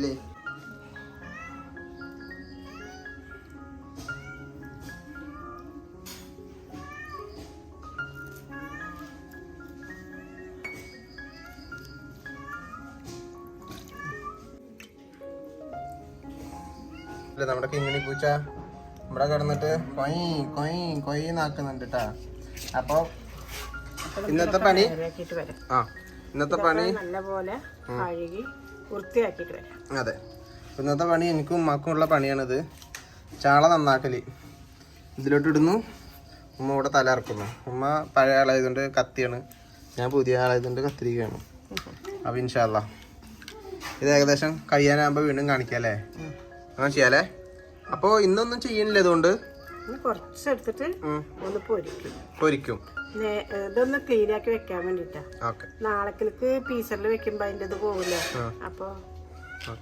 ഇല്ലേ? ഇല്ല നമ്മുടെ കിങ്ങിണി പൂച്ച ഇവിടെ കിടന്നിട്ട് കൊയ് കൊയ് കൊയ് നാക്കുന്നുണ്ട് കേട്ടാ അപ്പൊ ഇന്നത്തെ പണി റെഡിയാക്കിയിട്ട് വരാം ആ ഇന്നത്തെ പണി? നല്ലപോലെ കഴുകി വൃത്തിയാക്കിയിട്ട് വരാം. അതെ. ഇന്നത്തെ പണി എനിക്കും ഉമ്മാക്കും ഉള്ള പണിയാണിത്. ചാള നന്നാക്കൽ. ഇതിലോട്ട് ഇടുന്നു ഉമ്മ ഇവിടെ തല ഇറക്കുന്നു ഉമ്മ പഴയ ആളായതുകൊണ്ട് കത്തിയാണ്. ഞാൻ പുതിയ ആളായതുകൊണ്ട് കത്തിരിക്കുകയാണ്. അപ്പൊ ഇൻഷാല്ല ഇത് ഏകദേശം കഴിയാനാകുമ്പോൾ വീണ്ടും കാണിക്കാം അല്ലേ അങ്ങനെ ചെയ്യാലേ അപ്പോൾ ഇന്നൊന്നും ചെയ്യണില്ല ഇതുകൊണ്ട്? കുറച്ചെടുത്തിട്ട് ഒന്ന് പൊരിക്കും. ഇതൊന്ന് ക്ലീൻ ആക്കി വെക്കാൻ വേണ്ടിട്ടാ. നാളെ നാളേക്കിലേക്ക് പീസറിൽ വെക്കുമ്പോ അതിന്റെ ഇത് പോകില്ല അപ്പൊ